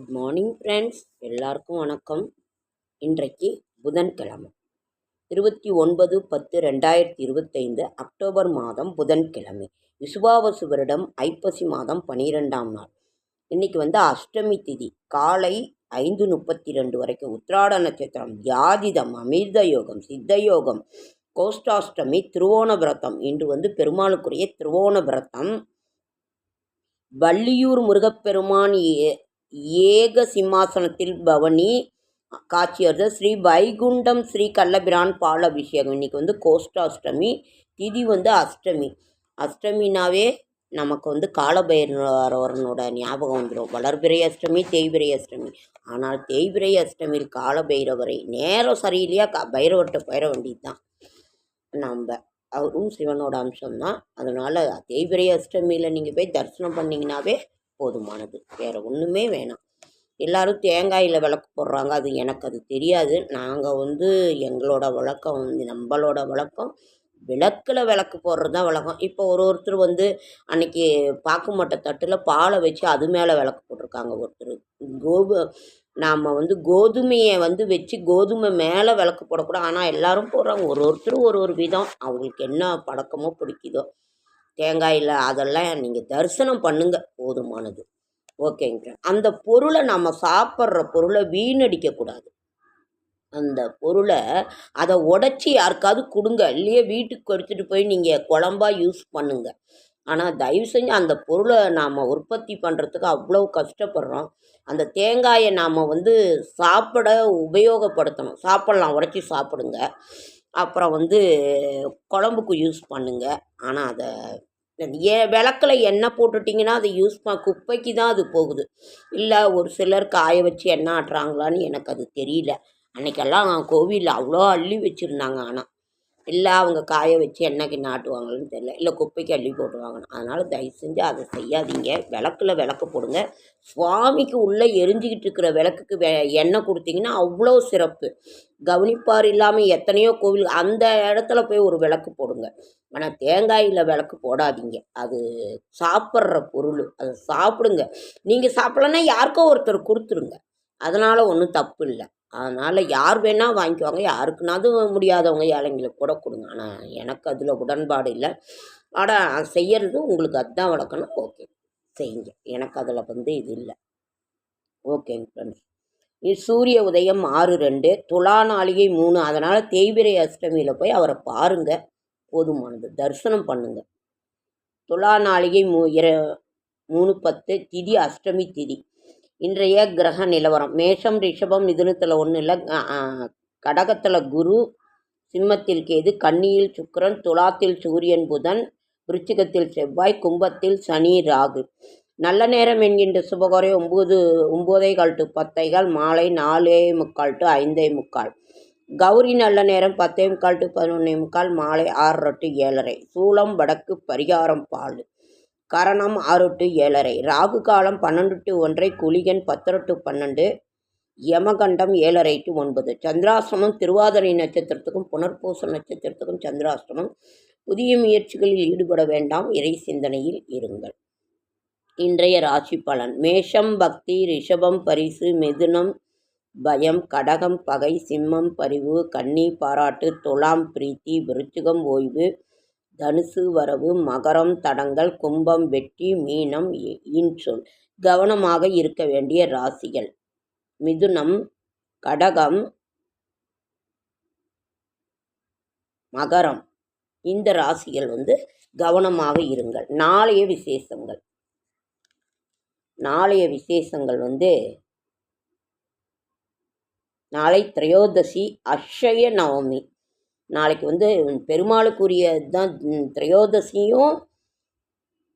Good morning friends எல்லாருக்கும் வணக்கம். இன்றைக்கு புதன்கிழமை. இருபத்தி ஒன்பது பத்து ரெண்டாயிரத்தி இருபத்தைந்து அக்டோபர் மாதம் புதன்கிழமை. விசுவாவசு வருடம் ஐப்பசி மாதம் பனிரெண்டாம் நாள். இன்றைக்கி வந்து அஷ்டமி திதி. காலை ஐந்து முப்பத்தி ரெண்டு வரைக்கும் உத்ராட நட்சத்திரம் தியாதிதம் அமிர்த யோகம் சித்த யோகம் கோஷ்டாஷ்டமி திருவோண விரதம். இன்று வந்து பெருமாளுக்குரிய திருவோண விரதம். வள்ளியூர் முருகப்பெருமான் ஏக சிம்மாசனத்தில் பவனி காட்சியர்த ஸ்ரீ வைகுண்டம் ஸ்ரீ கள்ளபிரான் பால் அபிஷேகம். இன்றைக்கி வந்து கோஷ்டாஷ்டமி திதி வந்து அஷ்டமி. அஷ்டமினாவே நமக்கு வந்து காலபைரவரனோட ஞாபகம் வந்துடும் வளர்பிறை அஷ்டமி தேய்பிறை அஷ்டமி. ஆனால் தேய்பிறை அஷ்டமியில் காலபைரவரை நேரம் சரியில்லையா? க பைரவர்கிட்ட பயிர வேண்டியது தான் நம்ம அவரும் சிவனோட அம்சம்தான். அதனால் தேய்பிறை அஷ்டமியில் நீங்கள் போய் தரிசனம் பண்ணிங்கனாவே போதுமானது. வேறு ஒன்றுமே வேணாம். எல்லாரும் தேங்காயில் விளக்கு போடுறாங்க. அது எனக்கு அது தெரியாது. நாங்கள் வந்து எங்களோட வழக்கம் வந்து நம்மளோட வழக்கம். விளக்கில் விளக்கு போடுறது தான் வழக்கம். இப்போ ஒரு ஒருத்தர் வந்து அன்னைக்கு பாக்கு மட்டை தட்டில் பாலை வச்சு அது மேலே விளக்கு போட்டிருக்காங்க ஒருத்தர். கோபு நாம் வந்து கோதுமையை வந்து வச்சு கோதுமை மேலே விளக்கு போடக்கூடாது. ஆனால் எல்லாரும் போடுறாங்க. ஒரு ஒருத்தர் ஒரு ஒரு விதம். அவங்களுக்கு என்ன பழக்கமோ பிடிக்குதோ. தேங்காயில் அதெல்லாம் நீங்கள் தரிசனம் பண்ணுங்க. போதுமானது. ஓகேங்க. அந்த பொருளை நம்ம சாப்பிட்ற பொருளை வீணடிக்கக்கூடாது அந்த பொருளை அதை உடச்சி யாருக்காவது கொடுங்க. இல்லையே வீட்டுக்கு எடுத்துகிட்டு போய் நீங்கள் குழம்பா யூஸ் பண்ணுங்க. ஆனால் தயவு செஞ்சு அந்த பொருளை நாம் உற்பத்தி பண்ணுறதுக்கு அவ்வளோ கஷ்டப்படுறோம். அந்த தேங்காயை நாம் வந்து சாப்பிட உபயோகப்படுத்தணும். சாப்பிட்லாம் உடச்சி சாப்பிடுங்க. அப்புறம் வந்து குழம்புக்கு யூஸ் பண்ணுங்க. ஆனால் அதை ஏ விளக்கில் எண்ணெய் போட்டுட்டிங்கன்னா அதை யூஸ் ப குப்பைக்கு தான் அது போகுது. இல்லை ஒரு சிலர் காய வச்சு எண்ணெய் ஆட்டுறாங்களான்னு எனக்கு அது தெரியல. அன்றைக்கெல்லாம் கோவிலில் அவ்வளோ அள்ளி வச்சுருந்தாங்க ஆனால் இல்லை அவங்க காய வச்சு என்னைக்கு நாட்டுவாங்கன்னு தெரியல. இல்லை குப்பைக்கு அள்ளி போட்டுருவாங்க அதனால் தயவு செஞ்சு அதை செய்யாதீங்க. விளக்குல விளக்கு போடுங்க. சுவாமிக்கு உள்ளே எரிஞ்சிக்கிட்டு இருக்கிற விளக்குக்கு வெ எண்ணெய் கொடுத்தீங்கன்னா அவ்வளோ சிறப்பு. கவனிப்பார் இல்லாமல் எத்தனையோ கோவில் அந்த இடத்துல போய் ஒரு விளக்கு போடுங்க. ஆனால் தேங்காயில் விளக்கு போடாதீங்க. அது சாப்பிட்ற பொருள். அதை சாப்பிடுங்க. நீங்கள் சாப்பிட்லன்னா யாருக்கோ ஒருத்தர் கொடுத்துருங்க. அதனால் ஒன்றும் தப்பு இல்லை. அதனால் யார் வேணால் வாங்கிக்குவாங்க யாருக்குனாவது முடியாதவங்க ஏழைங்களுக்கு கூட கொடுங்க. ஆனால் எனக்கு அதில் உடன்பாடு இல்லை. ஆனால் செய்கிறது உங்களுக்கு அதுதான் வளர்க்கணும் ஓகே. செய்யுங்க. எனக்கு அதில் வந்து இது இல்லை. ஓகேங்க ஃப்ரெண்ட்ஸ் இது சூரிய உதயம் ஆறு ரெண்டு துலா நாளிகை மூணு. அதனால் தேய்பிரை அஷ்டமியில் போய் அவரை பாருங்க. போதுமானது. தரிசனம் பண்ணுங்க. துலா நாளிகை மூ இர மூணு பத்து திதி அஷ்டமி திதி. இன்றைய கிரக நிலவரம். மேஷம் ரிஷபம் மிதுனத்தில் ஒன்றும் இல்லை கடகத்தில் குரு சிம்மத்தில் கேது கன்னியில் சுக்கரன் துலாத்தில் சூரியன் புதன் விருச்சிகத்தில் செவ்வாய் கும்பத்தில் சனி ராகு. நல்ல நேரம் என்கின்ற சுபகோரை ஒம்பது ஒம்போதே கால் டு பத்தைகால் மாலை நாலே முக்கால் டு ஐந்தே முக்கால். கௌரி நல்ல நேரம் பத்தே முக்கால் டு பதினொன்னே முக்கால் மாலை ஆறரை டு ஏழரை. சூளம் வடக்கு பரிகாரம் பால். கரணம் ஆறு டு ஏழரை. ராகு காலம் பன்னெண்டு டு ஒன்றை குளிகன் பத்தரை டு பன்னெண்டு யமகண்டம் ஏழரை டு ஒன்பது. சந்திராசிரமம் திருவாதிரை நட்சத்திரத்துக்கும் புனர்பூச நட்சத்திரத்துக்கும் சந்திராசிரமம் புதிய முயற்சிகளில் ஈடுபட வேண்டாம். இறை சிந்தனையில் இருங்கள். இன்றைய ராசி பலன். மேஷம் பக்தி ரிஷபம் பரிசு மிதுனம் பயம் கடகம் பகை சிம்மம் பரிவு கன்னி பாராட்டு துலாம் பிரீத்தி விருச்சிகம் ஓய்வு தனுசு வரவு மகரம் தடங்கள் கும்பம் வெட்டி மீனம் இன்சொல் கவனமாக இருக்க வேண்டிய ராசிகள். மிதுனம் கடகம் மகரம். இந்த ராசிகள் வந்து கவனமாக இருங்கள். நாளைய விசேஷங்கள். நாளைய விசேஷங்கள் வந்து நாளை திரையோதசி அக்ஷய நவமி. நாளைக்கு வந்து பெருமாளுக்குரிய தான் திரையோதசியும்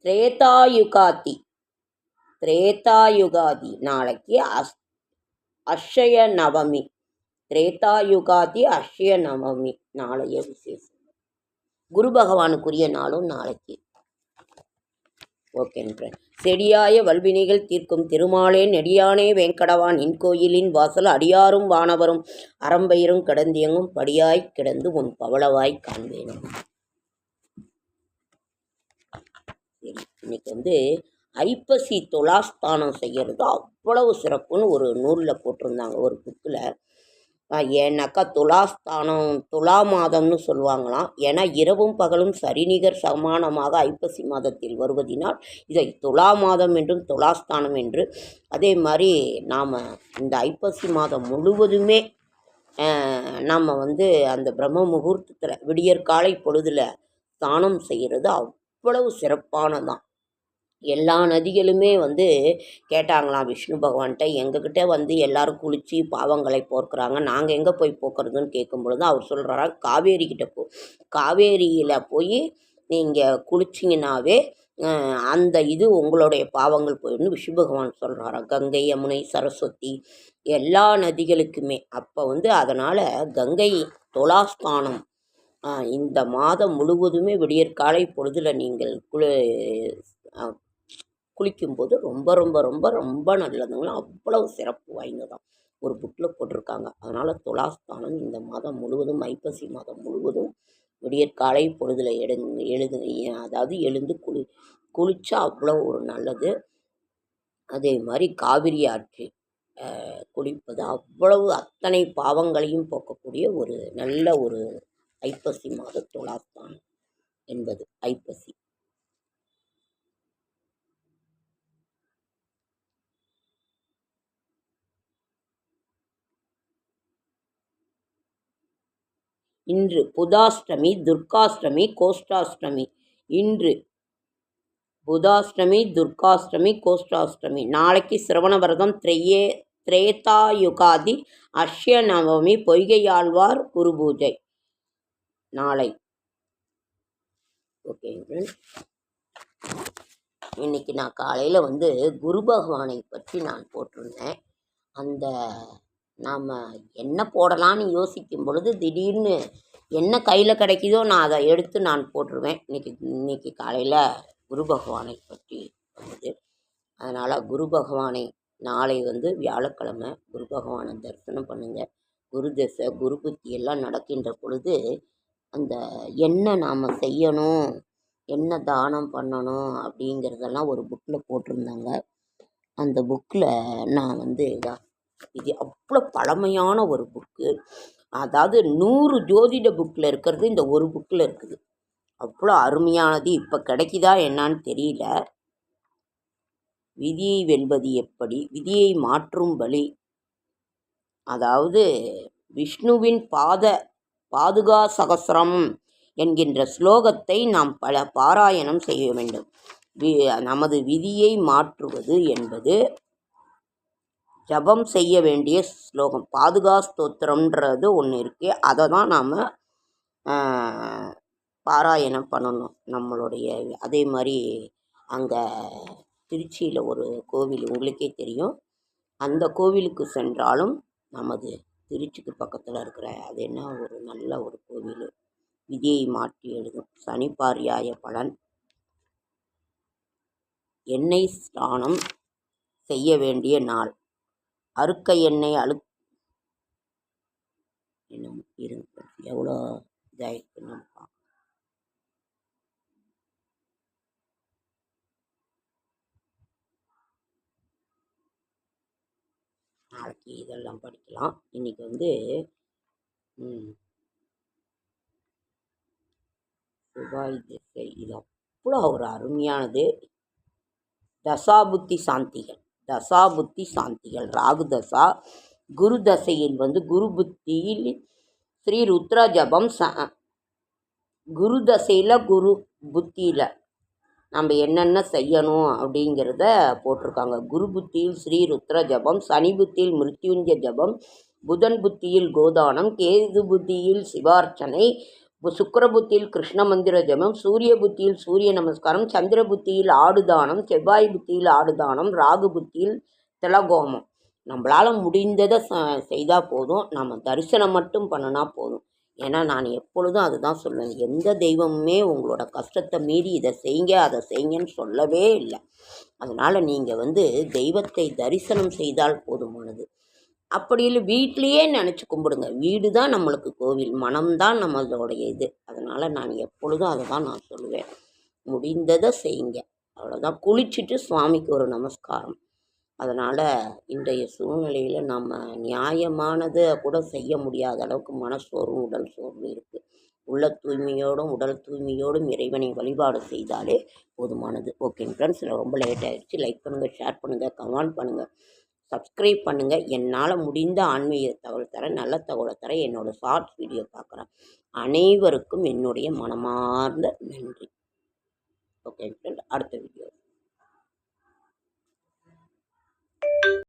திரேதாயுகாதி திரேதாயுகாதி நாளைக்கு அஸ் அஷய நவமி திரேதாயுகாதி அஷய நவமி நாளைய விசேஷம். குரு பகவானுக்குரிய நாளும் நாளைக்கு. ஓகேன்ற செடியாய வல்வினைகள் தீர்க்கும் திருமாலே நெடியானே வெங்கடவான். இன்கோயிலின் வாசல் அடியாரும் வானவரும். அறம்பயிரும் கிடந்தியங்கும் படியாய் கிடந்து உன் பவளவாய் காண்பேனும். சரி இன்னைக்கு வந்து ஐப்பசி துலாஸ்தானம் செய்கிறது அவ்வளவு சிறப்புன்னு ஒரு நூலில் போட்டிருந்தாங்க ஒரு புக்கில் ஏன்னாக்கா துலாஸ்தானம் துலா மாதம்னு சொல்லுவாங்களாம். ஏன்னா இரவும் பகலும் சரிநிகர் சமானமாக ஐப்பசி மாதத்தில் வருவதினால் இதை துலா மாதம் என்றும் துலாஸ்தானம் என்று அதே மாதிரி நாம் இந்த ஐப்பசி மாதம் முழுவதுமே நாம் வந்து அந்த பிரம்ம முகூர்த்தத்தில் விடியற்காலை பொழுதில் ஸ்தானம் செய்கிறது அவ்வளவு சிறப்பானதான். எல்லா நதிகளுமே வந்து கேட்டாங்களாம் விஷ்ணு பகவான்கிட்ட எங்ககிட்ட வந்து எல்லாரும் குளித்து பாவங்களை போர்க்குறாங்க. நாங்கள் எங்கே போய் போக்குறதுன்னு கேட்கும் பொழுது அவர் சொல்கிறாரா காவேரி கிட்ட போ காவேரியில் போய் நீங்கள் குளிச்சிங்கனாவே அந்த இது உங்களுடைய பாவங்கள் போயிடும்னு விஷ்ணு பகவான் சொல்கிறாராம் கங்கை யமுனை சரஸ்வதி எல்லா நதிகளுக்குமே. அப்போ வந்து அதனால் கங்கை துலாஸ்தானம் இந்த மாதம் முழுவதுமே விடியற்காலை பொழுதில் நீங்கள் குளி குளிக்கும்போது ரொம்ப ரொம்ப ரொம்ப ரொம்ப நல்லதுங்களாம் அவ்வளவு சிறப்பு வாய்ந்ததாம் ஒரு புக்கில் போட்டிருக்காங்க. அதனால் துலாஸ்தானம் இந்த மாதம் முழுவதும் ஐப்பசி மாதம் முழுவதும் விடியற்காலை பொழுதில் எடு எழுது அதாவது எழுந்து குளி குளித்தா அவ்வளோ ஒரு நல்லது. அதே மாதிரி காவிரி ஆற்று குளிப்பது அவ்வளவு அத்தனை பாவங்களையும் போக்கக்கூடிய ஒரு நல்ல ஒரு ஐப்பசி மாத துலாஸ்தானம் என்பது ஐப்பசி. இன்று புதாஷ்டமி துர்காஷ்டமி கோஷ்டாஷ்டமி. இன்று புதாஷ்டமி துர்காஷ்டமி கோஷ்டாஷ்டமி. நாளைக்கு சிரவண விரதம் திரையே திரேதாயுகாதி அஷ்ய நவமி பொய்கையாழ்வார் குரு பூஜை. நாளை. ஓகேங்க இன்னைக்கு நான் காலையில் வந்து குரு பகவானை பற்றி நான் போட்டிருந்தேன். அந்த நாம் என்ன போடலான்னு யோசிக்கும் பொழுது திடீர்னு என்ன கையில் கிடைக்குதோ நான் அதை எடுத்து நான் போட்டுருவேன். இன்னைக்கு இன்றைக்கி காலையில் குரு பகவானை பற்றி வந்தது அதனால் குரு பகவானை நாளை வந்து வியாழக்கிழமை குரு பகவானை தரிசனம் பண்ணுங்கள் குரு தசை குரு புத்தி எல்லாம் நடக்கின்ற பொழுது அந்த என்ன நாம் செய்யணும் என்ன தானம் பண்ணணும் அப்படிங்கிறதெல்லாம் ஒரு புக்கில் போட்டிருந்தாங்க. அந்த புக்கில் நான் வந்து இதா இது அவ்வளோ பழமையான ஒரு புக்கு. அதாவது நூறு ஜோதிட புக்கில் இருக்கிறது இந்த ஒரு புக்கில் இருக்குது. அவ்வளோ அருமையானது. இப்போ கிடைக்குதா என்னான்னு தெரியல. விதியை வெல்வது எப்படி? விதியை மாற்றும் வழி. அதாவது விஷ்ணுவின் பாத பாதுகா சகசிரம் என்கின்ற ஸ்லோகத்தை நாம் பல பாராயணம் செய்ய வேண்டும். வி- நமது விதியை மாற்றுவது என்பது ஜபம் செய்ய வேண்டிய ஸ்லோகம். பாதுகா ஸ்தோத்திரம்ன்றது ஒன்று இருக்கு. அதை தான் நாம் பாராயணம் பண்ணணும் நம்மளுடைய அதே மாதிரி அங்கே திருச்சியில் ஒரு கோவில் உங்களுக்கே தெரியும். அந்த கோவிலுக்கு சென்றாலும் நமது திருச்சிக்கு பக்கத்தில் இருக்கிற அது என்ன ஒரு நல்ல ஒரு கோவில். விதியை மாற்றி எழுதும். சனிப்பாரியாய பலன். எண்ணெய் ஸ்நானம் செய்ய வேண்டிய நாள். அறுக்க எண்ணெய் அழு இன்னும் இருங்க எவ்வளோ இதாகிருக்கு நம்ம நாளைக்கு இதெல்லாம் படிக்கலாம். இன்னைக்கு வந்து சுபாய் திசை இது அவ்வளோ ஒரு அருமையானது. தசாபுத்தி சாந்திகள். தசா புத்தி சாந்திகள். ராகு தசா குரு தசையில் வந்து குரு புத்தியில் ஸ்ரீ ருத்ர ஜபம் ச குரு தசையில் குரு புத்தியில் நம்ம என்னென்ன செய்யணும் அப்படிங்கிறத போட்டிருக்காங்க. குரு புத்தியில் ஸ்ரீ ருத்ர ஜபம் சனி புத்தியில் மிருத்யுஞ்ச ஜபம் புதன் புத்தியில் கோதானம் கேது புத்தியில் சிவார்ச்சனை சுக்கிர புத்தியில் கிருஷ்ண மந்திர ஜபம் சூரிய புத்தியில் சூரிய நமஸ்காரம் சந்திர புத்தியில் ஆடுதானம் செவ்வாய் புத்தியில் ஆடுதானம் ராகு புத்தியில் திலகோமம். நம்மளால் முடிந்ததை ச செய்தால் போதும். நம்ம தரிசனம் மட்டும் பண்ணினா போதும். ஏன்னா நான் எப்பொழுதும் அதுதான் சொல்லுவேன் எந்த தெய்வமுமே உங்களோட கஷ்டத்தை மீறி இதை செய்யுங்க அதை செய்யுங்கன்னு சொல்லவே இல்லை. அதனால் நீங்கள் வந்து தெய்வத்தை தரிசனம் செய்தால் போதுமானது. அப்படி இல்லை வீட்லேயே நினச்சி கும்பிடுங்க. வீடு தான் நம்மளுக்கு கோவில். மனம்தான் நம்மளுடைய இது. அதனால் நான் எப்பொழுதும் அதை தான் நான் சொல்லுவேன். முடிந்ததை செய்யுங்க. அவ்வளோ அவ்வளோதான் குளிச்சுட்டு சுவாமிக்கு ஒரு நமஸ்காரம். அதனால் இன்றைய சூழ்நிலையில் நம்ம நியாயமானதை கூட செய்ய முடியாத அளவுக்கு மனசோர்வும் உடல் சோர்வும் இருக்குது உள்ள தூய்மையோடும் உடல் தூய்மையோடும் இறைவனை வழிபாடு செய்தாலே போதுமானது. ஓகேங்க ஃப்ரெண்ட்ஸ் ரொம்ப லேட் ஆகிடுச்சு லைக் பண்ணுங்கள் ஷேர் பண்ணுங்கள் கமெண்ட் பண்ணுங்கள் சப்ஸ்கிரைப் பண்ணுங்கள் என்னால் முடிந்த ஆன்மீக தகவல் தரேன் நல்ல தகவலை தரேன் என்னோடய ஷார்ட்ஸ் வீடியோ பார்க்குறேன் அனைவருக்கும் என்னுடைய மனமார்ந்த நன்றி. ஓகே ஃப்ரெண்ட் அடுத்த வீடியோ